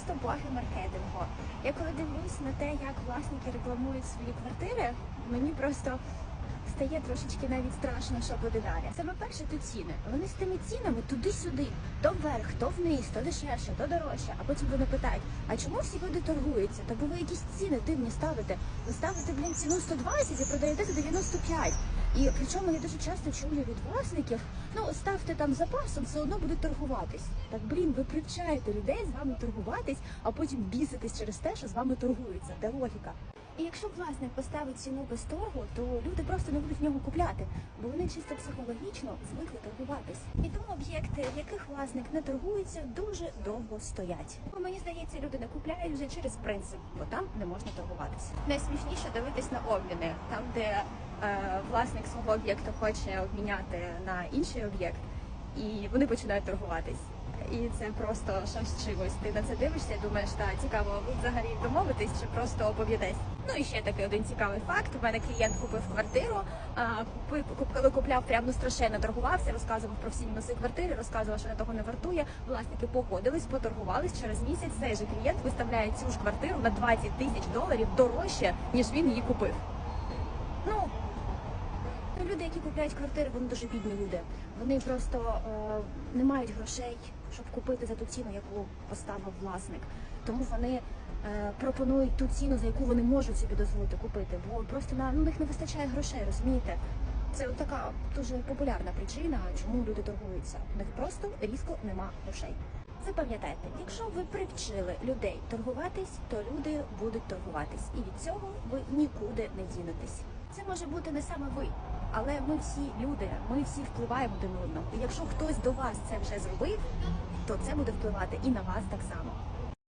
просто боги маркетингу. Я коли дивлюсь на те, як власники рекламують свої квартири, мені просто стає трошечки навіть страшно, що буде далі. Саме перше то ціни. Вони з тими цінами туди-сюди, то вверх, то вниз, то дешевше, то дорожче. А потім вони питають: а чому всі люди торгуються? Та бо ви якісь ціни дивні ставите. Ви ставите блін ціну 120 і продаєте за 95. І причому я дуже часто чую від власників, ну ставте там запасом, все одно будуть торгуватись. Так блін, ви привчаєте людей з вами торгуватись, а потім біситесь через те, що з вами торгуються. Де логіка? І якщо власник поставить ціну без торгу, то люди просто не будуть в нього купляти, бо вони чисто психологічно звикли торгуватись. І тому об'єкти, в яких власник не торгується, дуже довго стоять. Бо мені здається, люди не купляють вже через принцип, бо там не можна торгуватися. Найсмішніше дивитись на обміни, там де власник свого об'єкту хоче обміняти на інший об'єкт, і вони починають торгуватись. І це просто щось чимось. Ти на це дивишся думаєш, так, цікаво, взагалі домовитесь чи просто оповідесь. Ну і ще такий один цікавий факт. У мене клієнт купив квартиру, купив, коли купляв, прям ну страшенно торгувався, розказував про всі мінуси квартири, розказував, що на того не вартує. Власники погодились, поторгувались через місяць. Цей же клієнт виставляє цю ж квартиру на 20 тисяч доларів дорожче, ніж він її купив. Ну, Ну, Люди, які купляють квартири, вони дуже бідні люди. Вони просто е, не мають грошей, щоб купити за ту ціну, яку поставив власник. Тому вони е, пропонують ту ціну, за яку вони можуть собі дозволити купити, бо просто на ну, них не вистачає грошей, розумієте? Це от така дуже популярна причина, чому люди торгуються. У них просто різко нема грошей. Запам'ятайте, якщо ви привчили людей торгуватись, то люди будуть торгуватись, і від цього ви нікуди не дінетесь. Це може бути не саме ви, але ми всі люди, ми всі впливаємо один одного. І якщо хтось до вас це вже зробив, то це буде впливати і на вас так само.